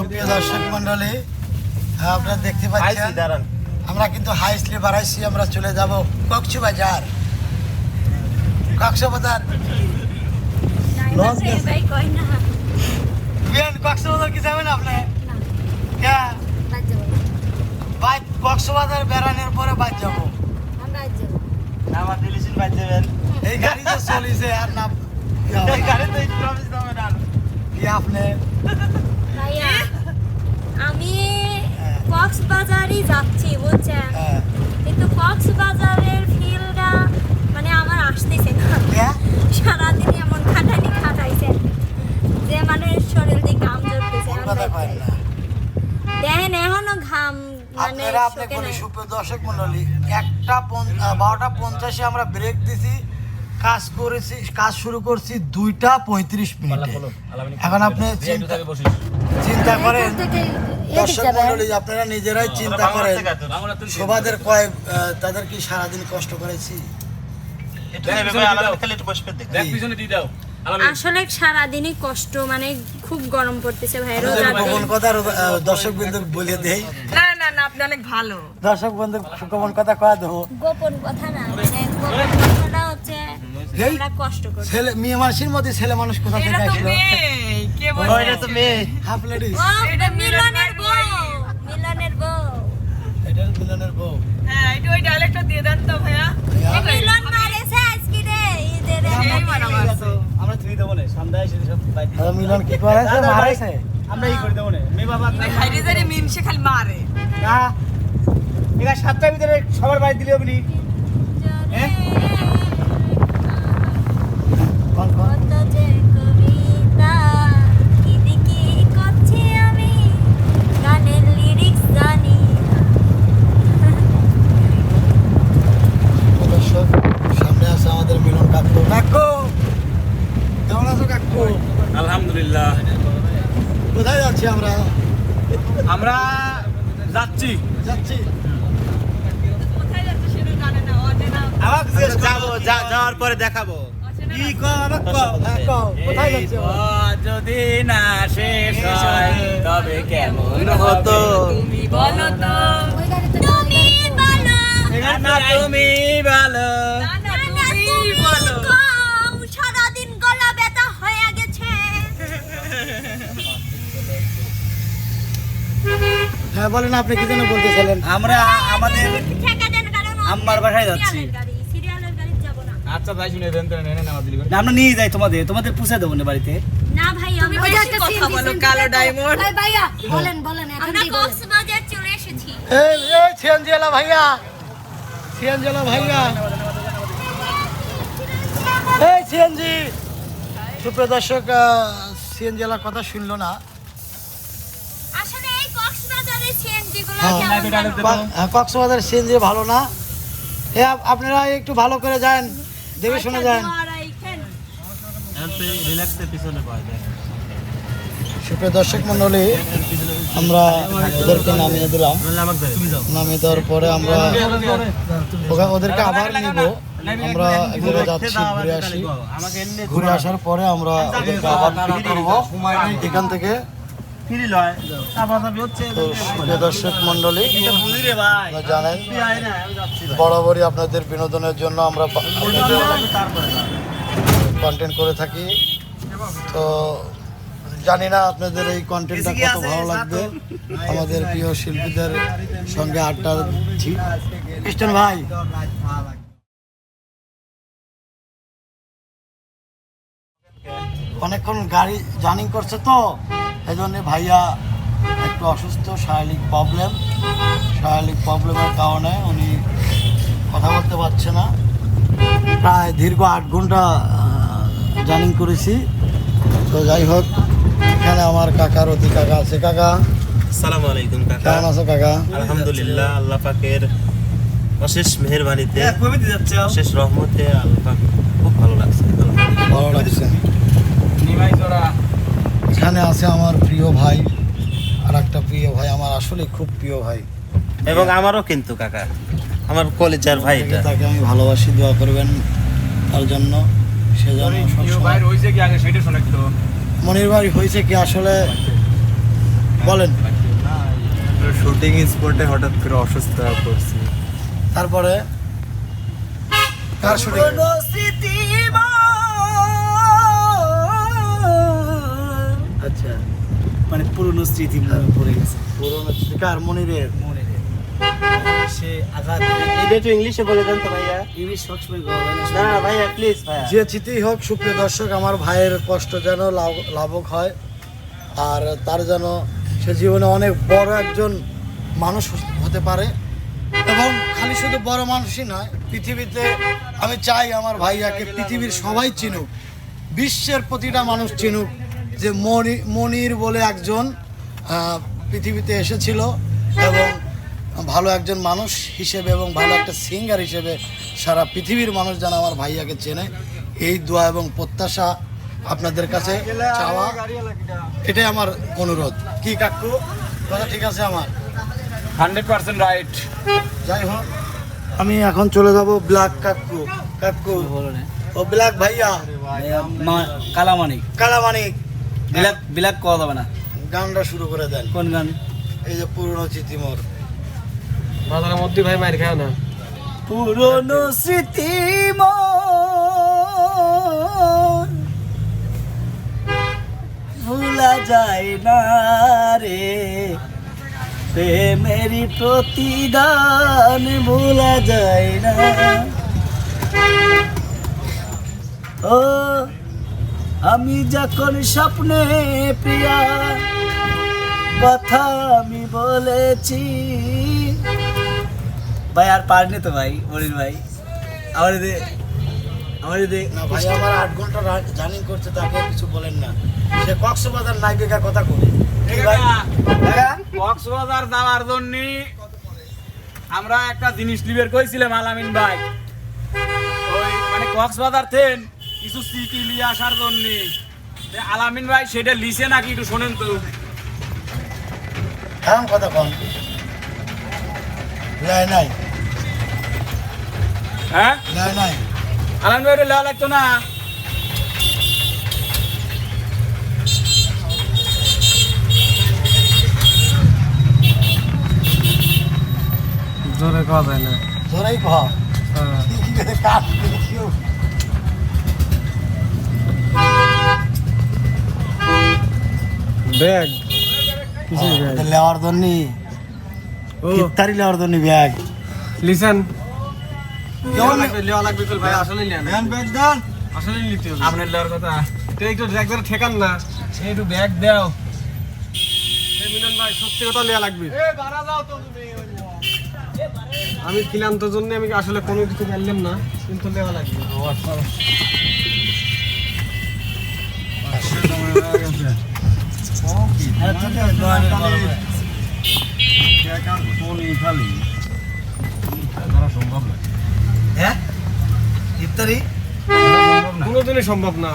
সুপ্রিয় দর্শক মন্ডলী হ্যাঁ, আপনারা দেখতে পাচ্ছেন আমরা কিন্তু হাই স্লিপ বাড়াইছি আমরা চলে যাব কক্সবাজার কক্সবাজার কক্সবাজার কি যাবেন আপনি? হ্যাঁ বাদ বাইক কক্সবাজার বেড়ানোর পরে বাইক যাব। যাব। আমার দিলিসিন বাজ যাবেন। এই গাড়ি চলিছে আর না এই গাড়ি তো প্রমিস কি আপনি ভাইয়া আমি হ্যাঁ। কক্সবাজারই যাচ্ছি বুঝছেন? হ্যাঁ। কিন্তু কক্সবাজারের ফিলটা মানে আমার আসতেছে না? সারাদিন এমন খাটানি খাটাইছে যে মানে শরীর দিয়ে ঘাম না। দেখেন এখনও ঘাম মানে আপনারা আপনি বলি সুপ্রিয় দর্শক মন্ডলী একটা বারোটা পঞ্চাশে আমরা ব্রেক দিছি কাজ করেছি কাজ শুরু করছি দুইটা পঁয়ত্রিশ মিনিটে। এখন আপনি চিন্তা চিন্তা করেন দর্শক মন্ডলী আপনারা নিজেরাই চিন্তা করেন শোভাদের কয় তাদের কি সারাদিন কষ্ট করেছি? আসলে সারাদিনই কষ্ট মানে খুব গরম পড়তেছে ভাই রোজা গোপন কথা দর্শক বিন্দু বলে দেই। না না না আপনি অনেক ভালো। দর্শক বন্ধু গোপন কথা কয়া দেবো। গোপন কথা না মানে গোপন কথাটা হচ্ছে আমরা কষ্ট করি। ছেলে মেয়ে মানুষের মধ্যে ছেলে মানুষ কোথা থেকে আসলো? মেয়ে কে বলে ওইটা তো মেয়ে হাফ লেডিস। এটা মিলনের মিলনের বউ। হ্যাঁ একটু ওই ডায়লগটা দিয়ে দেন তো ভাইয়া। মিলন মারেছে আজকে রে ঈদের। আমরা থ্রি দেবো না সন্ধ্যায় এসে সব বাইক মিলন কি করেছে মারেছে আমরা ই করে দেবো না। মে বাবা ওই হাইরিজারি মিম সে খালি মারে। না এরা সাতটার ভিতরে সবার বাড়ি দিলে আপনি হ্যাঁ? যাওয়ার পরে দেখাবো। কি হ্যাঁ, যদি না শেষ হয় তবে কেমন হতো? তুমি বলো তো। তুমি বলো। তুমি হয়ে গেছে। হ্যাঁ বলেন আপনি কি যেন বলতেছিলেন আমরা আমাদের আম্মার বাসায় যাচ্ছি। সিরিয়ালের গাড়ি, সিরিয়ালের গাড়ি যাব না আচ্ছা তাই শুনে দেন তো নেন আমার নিয়ে যাই তোমাদের তোমাদের পুষে দেবো না বাড়িতে। না ভাই কথা বলো কালো ডায়মন্ড। ভাইয়া বলেন বলেন আমরা কক্সবাজার চলে এসেছি। এই এই সিএনজিওয়ালা ভাইয়া। এই সিএনজি। সুপ্রিয় দর্শক সিএনজিওয়ালার কথা শুনলো না। কক্সবাজারের সিএনজি গুলো হ্যাঁ। হ্যাঁ, কক্সবাজার সিএনজি ভালো না। আপনারা একটু ভালো করে যান। দেখে শুনে আচ্ছা, যায় সুপ্রিয় দর্শক মন্ডলী আমরা ওদেরকে নামিয়ে দিলাম নামিয়ে দেওয়ার পরে আমরা ওদেরকে আবার নিব আমরা এক যাচ্ছি ঘুরে আসি ঘুরে আসার পরে আমরা ওদেরকে আবার করব এখান থেকে ফিরি লয়। তারপর হচ্ছে দর্শক মন্ডলী জানেন বরাবরই আপনাদের বিনোদনের জন্য আমরা কন্টেন্ট করে থাকি। তো জানি না আপনাদের এই কন্টেন্টটা কত ভালো লাগবে। আমাদের প্রিয় শিল্পীদের সঙ্গে আড্ডা দিচ্ছি খ্রিস্টান ভাই। অনেকক্ষণ গাড়ি জার্নিং করছে তো। এই জন্য ভাইয়া একটু অসুস্থ শারীরিক প্রবলেম শারীরিক প্রবলেমের কারণে উনি কথা বলতে পারছে না। প্রায় দীর্ঘ আট ঘণ্টা জার্নি করেছি। তো যাই হোক এখানে আমার কাকার অতি কাকা আছে। কাকা আসসালামু আলাইকুম কাকা। কেমন আছো কাকা? আলহামদুলিল্লাহ আল্লাহ পাকের অশেষ মেহেরবানিতে যাচ্ছে। অশেষ রহমতে আল্লাহ খুব ভালো লাগছে। ভালো লাগছে। নিমাই জোড়া। এখানে আছে আমার প্রিয় ভাই আর একটা প্রিয় ভাই আমার আসলে খুব প্রিয় ভাই। এবং আমারও কিন্তু কাকা। আমার কলেজার ভাই তাকে আমি ভালোবাসি দোয়া করবেন তার জন্য। সে যেন মনির ভাই হয়েছে কি আসলে? বলেন। শুটিং স্পটে হঠাৎ করে অসুস্থ হয়ে পড়ছি। তারপরে? কার শুটিং? আচ্ছা মানে পুরনো স্মৃতি মনে পড়ে গেছে। পুরোনো কার? মনিরের। মনে নেই। সে আঘাত এটা একটু ইংলিশে বলে দেন তো ভাইয়া। ইংলিশ সবসময় না না ভাইয়া প্লিজ ভাইয়া। যে চিতেই হোক সুপ্রিয় দর্শক আমার ভাইয়ের কষ্ট যেন লাভ- লাভক হয় আর তার যেন সে জীবনে অনেক বড় একজন মানুষ হতে পারে। এবং খালি শুধু বড় মানুষই নয় পৃথিবীতে আমি চাই আমার ভাইয়াকে পৃথিবীর সবাই চিনুক বিশ্বের প্রতিটা মানুষ চিনুক। যে মনি মনির বলে একজন পৃথিবীতে এসেছিল এবং ভালো একজন মানুষ হিসেবে এবং ভালো একটা সিঙ্গার হিসেবে সারা পৃথিবীর মানুষ যেন আমার ভাইয়াকে চেনে। এই দোয়া এবং প্রত্যাশা আপনাদের কাছে চাওয়া এটাই আমার অনুরোধ। কি কাকু? কথা ঠিক আছে আমার? Hundred percent right. যাই হোক আমি এখন চলে যাব ব্ল্যাক কাকু। কাকু ও ব্ল্যাক ভাইয়া। কালামানিক কালামানিক বিলাক বিলাক কওয়া যাবে না? গানটা শুরু করে দেন। কোন গান? এই যে পুরনো চিঠিমোর মাথার মধ্যে ভাই মার খায় না? পুরনো স্মৃতি ভুলা যায় না রে। প্রেমেরই প্রতিদান ভুলা যায় না। ও আমি যখন স্বপ্নে প্রিয়া কথা আমি বলেছি। ভাই আর পারনি তো ভাই মনির ভাই। আমার এদের আমার না ভাই আমার আট ঘণ্টা জার্নি করছে তাকে কিছু বলেন না। সে কক্সবাজার নায়িকা কথা ঠিক ভাই? কক্সবাজার যাওয়ার জন্য আমরা একটা জিনিস লিবের কইছিলাম আলামিন ভাই। ওই মানে কক্সবাজার থেন কিছু স্মৃতি নিয়ে আসার জন্য। আলামিন ভাই সেটা লিসে নাকি একটু শোনেন তো। এমন কথা কন। লাই নাই। হ্যাঁ? লাই নাই। আলামিন ভাই লেওয়া লাগতো না? জোরে খাওয়া যায় না। জোরেই কহ কাজ ব্যাগ। লেওয়ার জন্য ইফতারি লেওয়ার জন্য ব্যাগ। লিসেন। কেমন লেওয়া লাগবে তো ভাই আসলে নেন ব্যাগ ব্যাগ দেন। আসলে নিতে হবে। আপনার লেওয়ার কথা। তো একটু একদম ঠেকান না। একটু ব্যাগ দাও। এই মিলন ভাই সত্যি কথা লেওয়া লাগবে। আমি ক্লান্ত জন্য আমি আসলে কোনো কিছু জানলাম না কিন্তু লেওয়া লাগবে। ইফতারি? কোনোদিনই সম্ভব না।